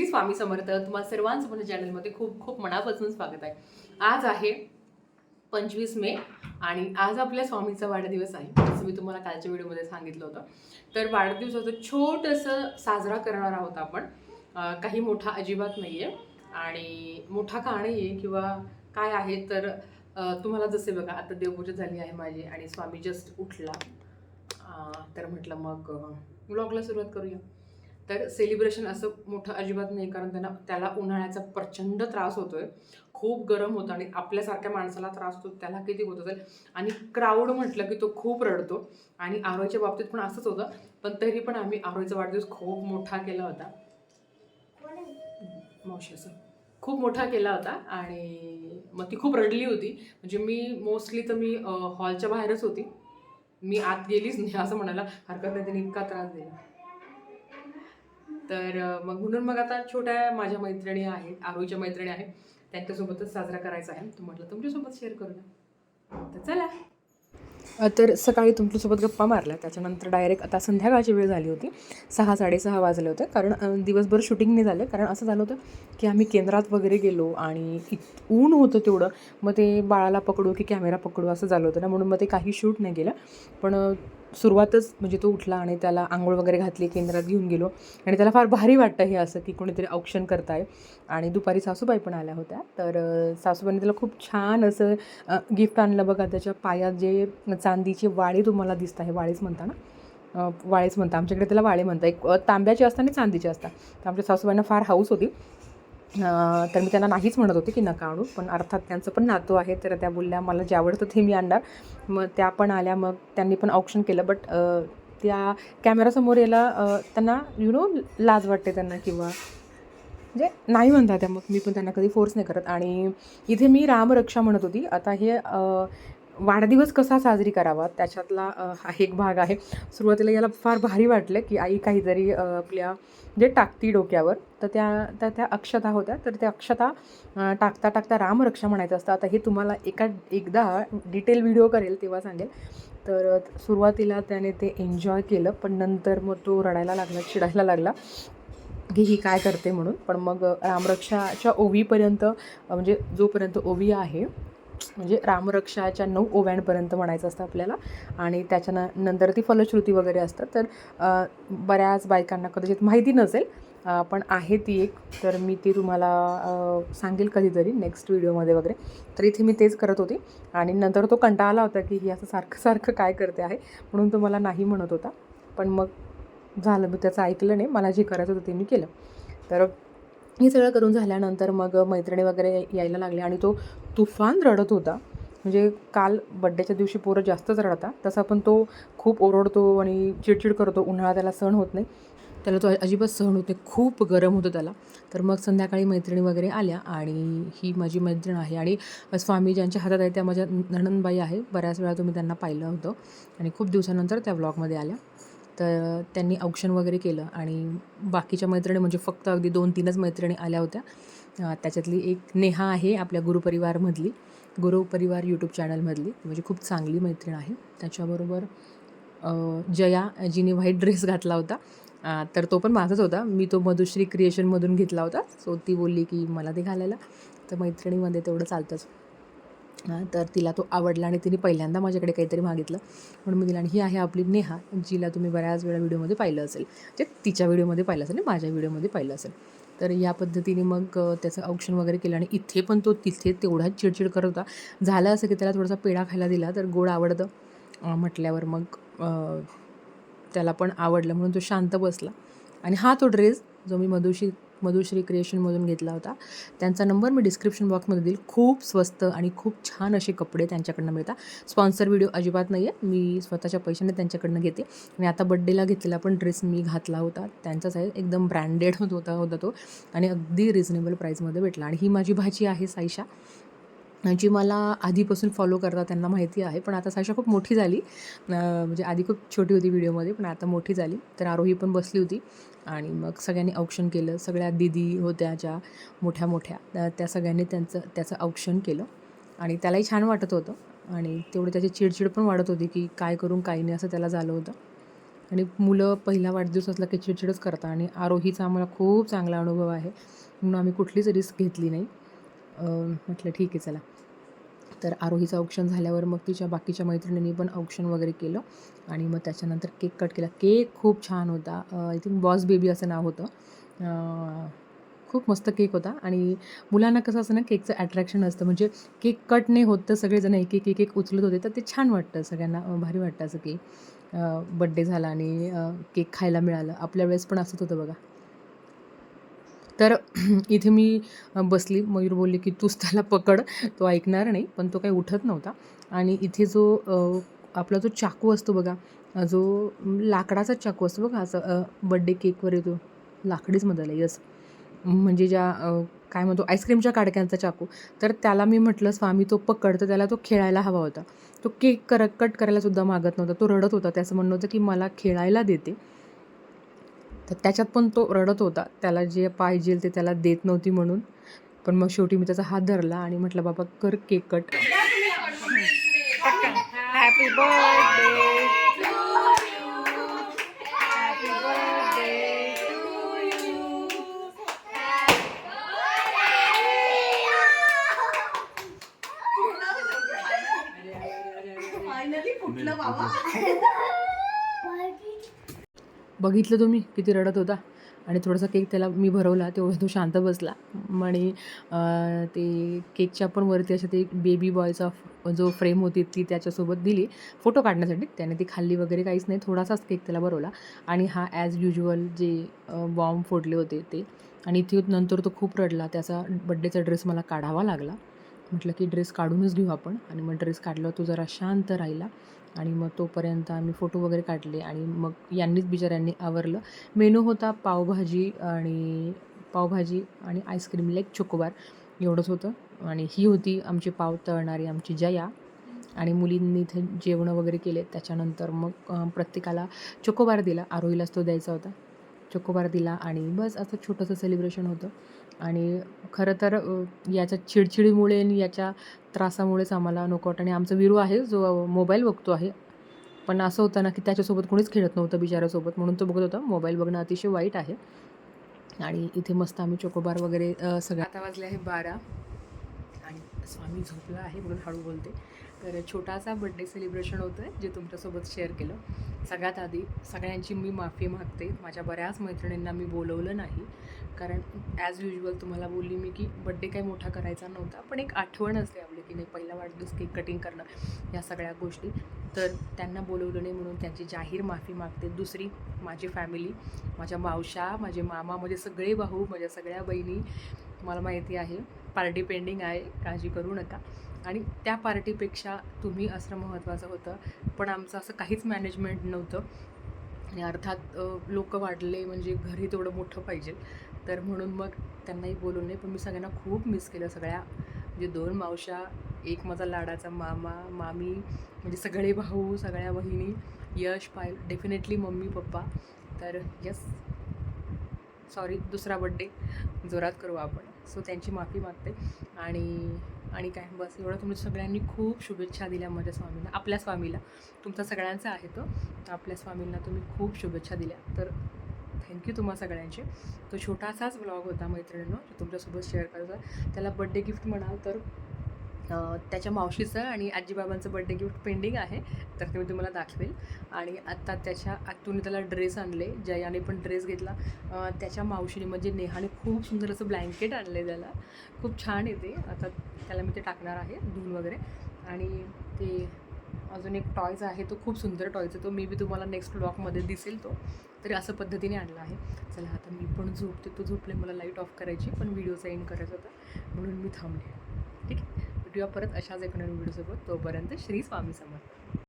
श्री स्वामी समर्थ तुम्हाला सर्वांचं माझ्या चॅनलमध्ये खूप खूप मनापासून स्वागत आहे. आज आहे पंचवीस मे आणि आज आपल्या स्वामीचा वाढदिवस आहे. जसं मी तुम्हाला कालच्या व्हिडिओमध्ये सांगितलं होतं. तर वाढदिवसाचं छोटंसं साजरा करणार आहोत आपण. काही मोठा अजिबात नाही आहे आणि मोठा का नाही आहे किंवा काय आहे तर तुम्हाला जसे बघा आता देवपूजा झाली आहे माझी आणि स्वामी जस्ट उठला. तर म्हटलं मग ब्लॉगला सुरुवात करूया. तर सेलिब्रेशन असं मोठं अजिबात नाही कारण त्यांना त्याला उन्हाळ्याचा प्रचंड त्रास होतो आहे खूप गरम होतं आणि आपल्यासारख्या माणसाला त्रास होतो त्याला किती होत असेल? आणि क्राऊड म्हटलं की तो खूप रडतो आणि आरोईच्या बाबतीत पण असंच होतं पण तरी पण आम्ही आरोईचा वाढदिवस खूप मोठा केला होता. मावशी असं. खूप मोठा केला होता आणि मग ती खूप रडली होती. म्हणजे मी मोस्टली तर मी हॉलच्या बाहेरच होती. मी आत गेलीच नाही असं म्हणायला हरकत नाही त्यांनी इतका त्रास दिला. तर मग म्हणून मग आता छोट्या माझ्या मैत्रिणी आहेत आरोईच्या मैत्रिणी आहेत त्यांच्यासोबतच साजरा करायचा आहे. तर म्हटलं तुमच्यासोबत शेअर करूया तर चला. तर सकाळी तुमच्यासोबत गप्पा मारल्या. त्याच्यानंतर डायरेक्ट आता संध्याकाळची वेळ झाली होती. सहा साडेसहा वाजले होते. कारण दिवसभर शूटिंग नाही झालं कारण असं झालं होतं की आम्ही केंद्रात वगैरे गेलो आणि इत ऊन होतं तेवढं. मग ते बाळाला पकडू की कॅमेरा पकडू असं झालं होतं ना. म्हणून मग ते काही शूट नाही गेलं पण सुरुवातच म्हणजे तो उठला आणि त्याला आंघोळ वगैरे घातली केंद्रात घेऊन गेलो. आणि त्याला फार भारी वाटतं हे असं की कोणीतरी औक्षण करताय. आणि दुपारी सासूबाई पण आल्या होत्या. तर सासूबाईने त्याला खूप छान असं गिफ्ट आणलं बघा. त्याच्या पायात जे चांदीचे वाळी तुम्हाला दिसत आहे वाळीच म्हणता ना? वाळेच म्हणता. आमच्याकडे त्याला वाळे म्हणता एक तांब्याचे असतात आणि चांदीचे असतात. तर आमच्या सासूबाईंना फार हाऊस होती. तर मी त्यांना नाहीच म्हणत होते की नका आणू पण अर्थात त्यांचं पण नातू आहे तर त्या बोलल्या मला जे आवडतं ते मी आणणार. मग त्या पण आल्या मग त्यांनी पण ऑप्शन केलं बट त्या कॅमेरासमोर यायला त्यांना यु नो लाज वाटते त्यांना किंवा म्हणजे नाही म्हणता त्या मग मी पण त्यांना कधी फोर्स नाही करत. आणि इथे मी रामरक्षा म्हणत होती. आता हे वाढदिवस कसा साजरी करावा? त्याच्यातला हा एक भाग आहे. सुरुवातीला याला फार भारी वाटलं की आई काहीतरी आपल्या जे टाकती डोक्यावर. तर त्या त्या त्या अक्षता होत्या. तर त्या अक्षता टाकता टाकता रामरक्षा म्हणायचं असतं. आता हे तुम्हाला एका एकदा डिटेल व्हिडिओ करेल तेव्हा सांगेल. तर सुरुवातीला त्याने ते एन्जॉय केलं पण नंतर मग तो रडायला लागला चिडायला लागला की ही काय करते म्हणून. पण मग रामरक्षाच्या ओवीपर्यंत म्हणजे जोपर्यंत ओवी आहे म्हणजे रामरक्षाच्या नऊ ओव्यांपर्यंत म्हणायचं असतं आपल्याला. आणि त्याच्या नंतर ती फलश्रुती वगैरे असतात. तर बऱ्याच बायकांना कदाचित माहिती नसेल पण आहे ती एक. तर मी ती तुम्हाला सांगेल कधीतरी नेक्स्ट व्हिडिओमध्ये वगैरे. तर इथे मी तेच करत होते. आणि नंतर तो कंटाळा आला होता की ही असं सारखं सारखं काय करते आहे म्हणून तो मला नाही म्हणत होता. पण मग झालं मी त्याचं ऐकलं नाही. मला जे करायचं होतं ते मी केलं. तर हे सगळं करून झाल्यानंतर मग मैत्रिणी वगैरे यायला लागले आणि तो तुफान रडत होता. म्हणजे काल बड्डेच्या दिवशी पोरं जास्तच रडता. तसा पण तो खूप ओरडतो आणि चिडचिड करतो. उन्हाळा त्याला सहन होत नाही. त्याला तो अजिबात सहन होते खूप गरम होतं त्याला. तर मग संध्याकाळी मैत्रिणी वगैरे आल्या आणि ही माझी मैत्रीण आहे आणि स्वामी ज्यांच्या हातात आहे त्या माझ्या नणनबाई आहे. बऱ्याच वेळा तुम्ही त्यांना पाहिलं होतं. आणि खूप दिवसानंतर त्या ब्लॉगमध्ये आल्या. तर त्यांनी औक्षण वगैरे केलं आणि बाकीच्या मैत्रिणी म्हणजे फक्त अगदी दोन तीनच मैत्रिणी आल्या होत्या. त्याच्यातली एक नेहा आहे आपल्या गुरुपरिवारमधली गुरुपरिवार यूट्यूब चॅनलमधली म्हणजे खूप चांगली मैत्रीण आहे. त्याच्याबरोबर जया जिने व्हाईट ड्रेस घातला होता. तर तो पण माझाच होता. मी तो मधुश्री क्रिएशनमधून घेतला होता. सो ती बोलली की मला ते घालायला. तर मैत्रिणीमध्ये तेवढं चालतंच. तर तिला तो आवडला आणि तिने पहिल्यांदा माझ्याकडे काहीतरी मागितलं. म्हणून मी दिला आणि ही आहे आपली नेहा जिला तुम्ही बऱ्याच वेळा व्हिडिओमध्ये पाहिलं असेल. जे तिच्या व्हिडिओमध्ये पाहिलं असेल आणि माझ्या व्हिडिओमध्ये पाहिलं असेल. तर या पद्धतीने मग त्याचं औक्षण वगैरे केलं आणि इथे पण तो तिथे तेवढाच चिडचिड करत होता. झालं असं की त्याला थोडासा पेढा खायला दिला तर गोड आवडतं. म्हटल्यावर मग त्याला पण आवडलं म्हणून तो शांत बसला. आणि हा तो ड्रेस जो मी मधुशी मधुश्री क्रिएशनमधून घेतला होता. त्यांचा नंबर मी डिस्क्रिप्शन बॉक्समध्ये देईल. खूप स्वस्त आणि खूप छान असे कपडे त्यांच्याकडनं मिळतात. स्पॉन्सर व्हिडिओ अजिबात नाही आहे मी स्वतःच्या पैशाने त्यांच्याकडनं घेते. आणि आता बड्डेला घेतलेला पण ड्रेस मी घातला होता. त्यांचाच आहे एकदम ब्रँडेड होत होता होता तो. आणि अगदी रिझनेबल प्राईजमध्ये भेटला. आणि ही माझी भाजी आहे साईशा. जी मला आधीपासून फॉलो करतात त्यांना माहिती आहे. पण आता साशा खूप मोठी झाली. म्हणजे आधी खूप छोटी होती व्हिडिओमध्ये पण आता मोठी झाली. तर आरोही पण बसली होती. आणि मग सगळ्यांनी औक्षण केलं. सगळ्या दिदी होत्या ज्या मोठ्या मोठ्या त्या- सगळ्यांनी त्यांचं त्याचं औक्षण केलं. आणि त्यालाही छान वाटत होतं. आणि तेवढं त्याची चिडचिड पण वाढत होती की काय करून काही नाही असं त्याला झालं होतं. आणि मुलं पहिला वाढदिवस असला की चिडचिडच करतात. आणि आरोहीचा आम्हाला खूप चांगला अनुभव आहे. म्हणून आम्ही कुठलीच रिस्क घेतली नाही. म्हटलं ठीक आहे चला. तर आरोहीचं औक्षण झाल्यावर मग तिच्या बाकीच्या मैत्रिणींनी पण औक्षण वगैरे केलं. आणि मग त्याच्यानंतर केक कट केला. केक खूप छान होता. आय थिंक बॉस बेबी असं नाव होतं. खूप मस्त केक होता. आणि मुलांना कसं असं ना केकचं अट्रॅक्शन असतं. म्हणजे केक कट नाही होत तर सगळेजण एक एक एक एक उचलत होते. तर ते छान वाटतं. सगळ्यांना भारी वाटतं असं की बड्डे झाला आणि केक खायला मिळालं. आपल्या वेळेस पण असंच होतं बघा. तर इथे मी बसली. मयूर बोलले की तूच त्याला पकड. तो ऐकणार नाही पण तो काही उठत नव्हता. आणि इथे जो आपला जो चाकू असतो बघा जो लाकडाचा चाकू असतो बघा असं बड्डे केकवर येतो. लाकडीच म्हणाला यस. म्हणजे ज्या काय म्हणतो आईस्क्रीमच्या काडक्यांचा चाकू. तर त्याला मी म्हटलं स्वामी तो पकड. तर त्याला तो खेळायला हवा होता. तो केक कर कट करायला सुद्धा मागत नव्हता. तो रडत होता. त्याचं म्हणणं होतं की मला खेळायला देते. तर त्याच्यात पण तो रडत होता. त्याला जे पाहिजे ते त्याला देत नव्हती म्हणून. पण मग शेवटी मी त्याचा हात धरला आणि म्हटलं बाबा कर केक कट हॅपी बर्थडे फुटलं बाबा. बघितलं तुम्ही किती रडत होता. आणि थोडासा केक त्याला मी भरवला तेवढा तो शांत बसला. आणि ते केकच्या पण वरती अशा ते बेबी बॉयचा जो फ्रेम होती ती त्याच्यासोबत दिली. फोटो काढण्यासाठी. त्याने ती खाल्ली वगैरे काहीच नाही. थोडासाच केक त्याला भरवला. आणि हा ॲज युजुअल जे बॉम्ब फोडले होते ते. आणि इथे नंतर तो खूप रडला. त्याचा बड्डेचा ड्रेस मला काढावा लागला. म्हटलं की ड्रेस काढूनच घेऊ आपण. आणि मग ड्रेस काढला तो जरा शांत राहिला. आणि मग तोपर्यंत आम्ही फोटो वगैरे काढले आणि मग यांनीच बिचाऱ्यांनी आवरलं. मेनू होता पावभाजी आणि पावभाजी आणि आईस्क्रीम लाईक चोकोबार एवढंच होतं. आणि ही होती आमची पाव तळणारी आमची जया. आणि मुलींनी इथे जेवणं वगैरे केले. त्याच्यानंतर मग प्रत्येकाला चोकोबार दिला. आरोहीलाच तो द्यायचा होता. चोकोबार दिला आणि बस असं छोटंसं सेलिब्रेशन होतं. आणि खरं तर याच्या चिडचिडीमुळे आणि याच्या त्रासामुळेच आम्हाला नको आणि आमचा विरू आहे जो मोबाईल बघतो आहे. पण असं होतं ना की त्याच्यासोबत कोणीच खेळत नव्हतं बिचाऱ्यासोबत म्हणून तो बघत होता. मोबाईल बघणं अतिशय वाईट आहे. आणि इथे मस्त आम्ही चोकोबार वगैरे सगळं आता वाजले आहे बारा. आणि स्वामी झोपला आहे म्हणून हळू बोलते. तर छोटासा बड्डे सेलिब्रेशन होतं आहे जे तुमच्यासोबत शेअर केलं. सगळ्यात आधी सगळ्यांची मी माफी मागते. माझ्या बऱ्याच मैत्रिणींना मी बोलवलं नाही. कारण ॲज युजल तुम्हाला बोलली मी की बड्डे काही मोठा करायचा नव्हता पण एक आठवण असते आपली की नाही पहिला वाढदिवस केक कटिंग करणं या सगळ्या गोष्टी. तर त्यांना बोलवलं नाही म्हणून त्यांची जाहीर माफी मागते. दुसरी माझी फॅमिली माझ्या मावशा माझे मामा माझे सगळे भाऊ माझ्या सगळ्या बहिणी मला माहिती आहे. पार्टी पेंडिंग आहे काळजी करू नका. आणि त्या पार्टीपेक्षा तुम्ही असणं महत्त्वाचं होतं. पण आमचं असं काहीच मॅनेजमेंट नव्हतं. आणि अर्थात लोक वाढले म्हणजे घरी तेवढं मोठं पाहिजे. तर म्हणून मग त्यांनाही बोलू नये. पण मी सगळ्यांना खूप मिस केलं. सगळ्या म्हणजे दोन मावशा एक माझा लाडाचा मामा मामी म्हणजे सगळे भाऊ सगळ्या बहिणी यश पायल डेफिनेटली मम्मी पप्पा. तर यस सॉरी दुसरा बड्डे जोरात करू आपण. सो त्यांची माफी मागते. आणि आणि काय? बस एवढं तुमच्या सगळ्यांनी खूप शुभेच्छा दिल्या माझ्या स्वामीला आपल्या स्वामीला. तुमचा सगळ्यांचा आहे तो. तर आपल्या स्वामींना तुम्ही खूप शुभेच्छा दिल्या. तर थँक्यू तुम्हा सगळ्यांचे. तो छोटासाच ब्लॉग होता मैत्रिणींनो जो तुमच्यासोबत शेअर करायचा त्याला बड्डे गिफ्ट म्हणाल तर त्याच्या मावशीचं आणि आजीबाबांचं बड्डे गिफ्ट पेंडिंग आहे तर ते मी तुम्हाला दाखवेल. आणि आत्ता त्याच्या आतून त्याला ड्रेस आणले जयाने पण ड्रेस घेतला. त्याच्या मावशीने म्हणजे नेहाने खूप सुंदर असं ब्लँकेट आणले त्याला. खूप छान येते आता त्याला मी ते टाकणार आहे धून वगैरे. आणि ते अजून एक टॉयज आहे तो खूप सुंदर टॉयज आहे. तो मे बी तुम्हाला नेक्स्ट ब्लॉकमध्ये दिसेल तो. तरी असं पद्धतीने आणला आहे. चला आता मी पण झोपते. तो झोपले मला लाइट ऑफ करायची पण व्हिडिओचा एंड करायचा होता. म्हणून मी थांबले. ठीक आहे? भेटूया परत अशाच एक नवीन व्हिडिओसोबत. तोपर्यंत श्री स्वामी समर्थ.